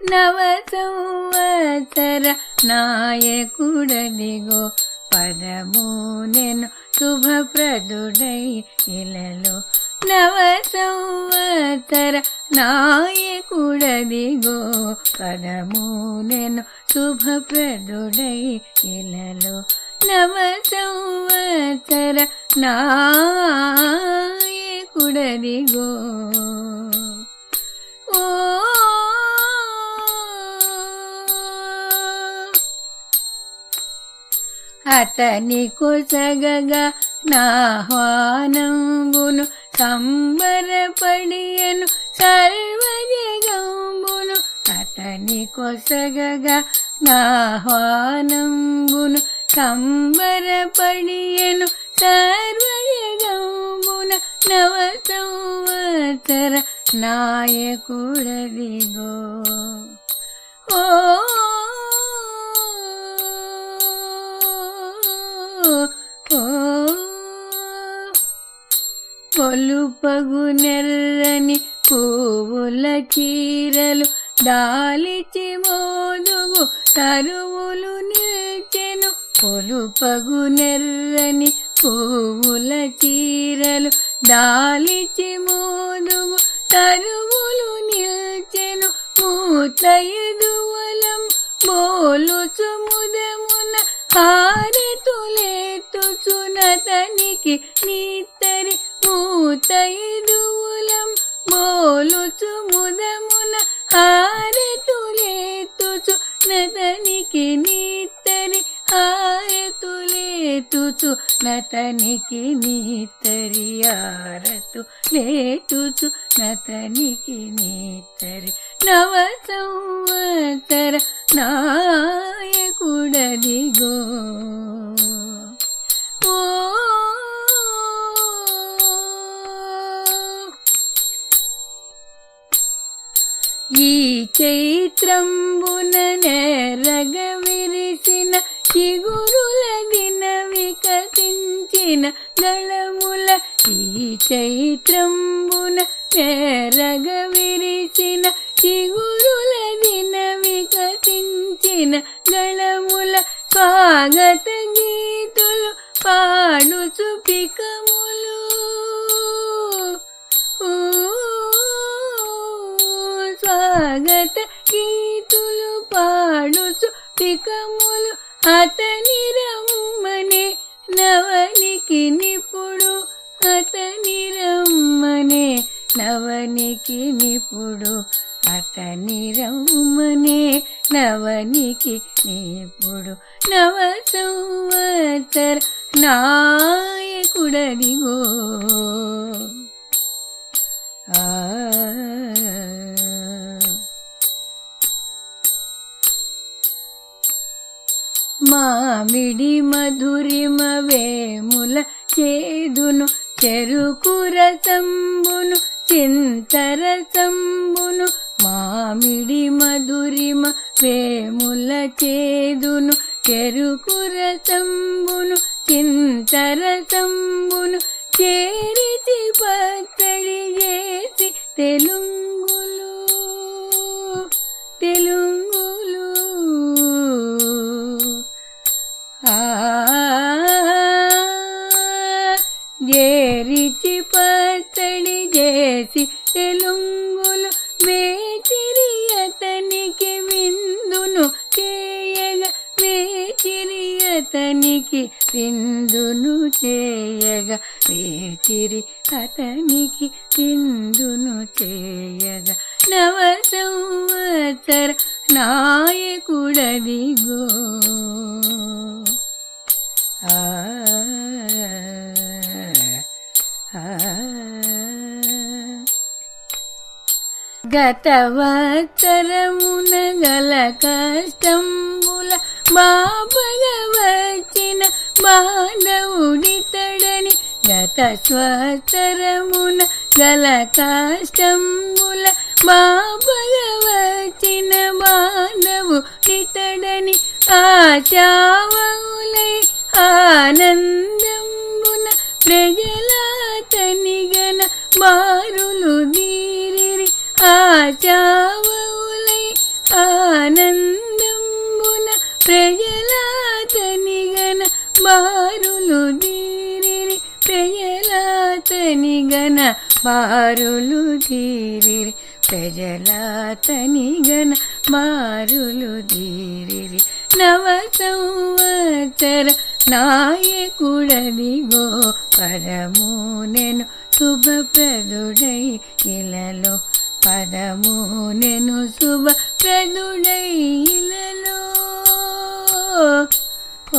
నవ సంవత్సర నాయకుడదిగో పదము నేను శుభప్రదుడై ఇలలో నవ సంవత్సర నాయకుడదిగో పదము నేను శుభప్రదుడై ఇలలో నవ సంవత్సర నా అతని కొసగగా నాహ్వానంబును సంబరపడియను సర్వజగంబును అతని కొసగగా నాహ్వానంబును సంబరపడియను సర్వజగంబున నవ సంవత్సర నాయకుడదిగో. ఓ పలుపగు నెర్రని పువ్వుల చీరలు దాలిచి మోదుగు తరువులు నిల్చెను. పొలుపగు నెర్రని పువ్వుల చీరలు దాలిచి మోదుగు తరువులు నిల్చెను. మూతయుదువలం బోలుచు ముదమున హారతులేతుచునతనికి నీతరి మూతైదువులం బోలుచు ముదమున హారతులేతుచు నతనికి నీతరి హారతులేతుచు నతనికి నీతరి ఆరతు లేతుచు నతనికి నీతరి నవ సంవత్సర నాయకుడదిగో. చైత్రంబున నెరగ చిగురుల దిన వికసించిన గళముల ఈ చైత్రంబున నెరగ విరిసిన చిగురుల దిన వికసించిన గళముల స్వాగత గీతులు పాడుచు పికములు స్వాగత గీతులు పాడుచు పికములు అతని రమ్మనే. నవనికి నిపుడు అతని రమ్మనే. నవనికి నిపుడు అతని రమ్మనే. నవనికి నిపుడు నవ సంవత్సర నాయకుడదిగో మామిడి మధురిమ వేముల చేదును చెరుకుర సంబును చింతరసంబును మామిడి మధురిమ వేముల చేదును చెరుకు రసంబును చింతరసంబును చేరిచి పచ్చడి చేసి తెలుగు అతనికి విందును చేయగా వేచిరి అతనికి విందును చేయగా. నవ సంవత్సర నాయకుడదిగో. ఆ ఆ. గల కష్టంబుల బాబగా బాంధవుడితడని గత స్వతరమున గల కష్టంబుల మా భగవచిన బాంధవు ఇతడని ఆశావములై ఆనందంబున ప్రజలాతనిగన బారులు దీరి ఆచావౌలై బారులు దీరిరి ప్రజలాతనిగన బారులు దీరిరి ప్రజలాతనిగన బారులు దీరిరి. నవ సంవత్సర నాయకుడదిగో పదము నేను శుభప్రదుడై ఇలలో. పదము నేను శుభప్రదుడై ఇలలో. ఓ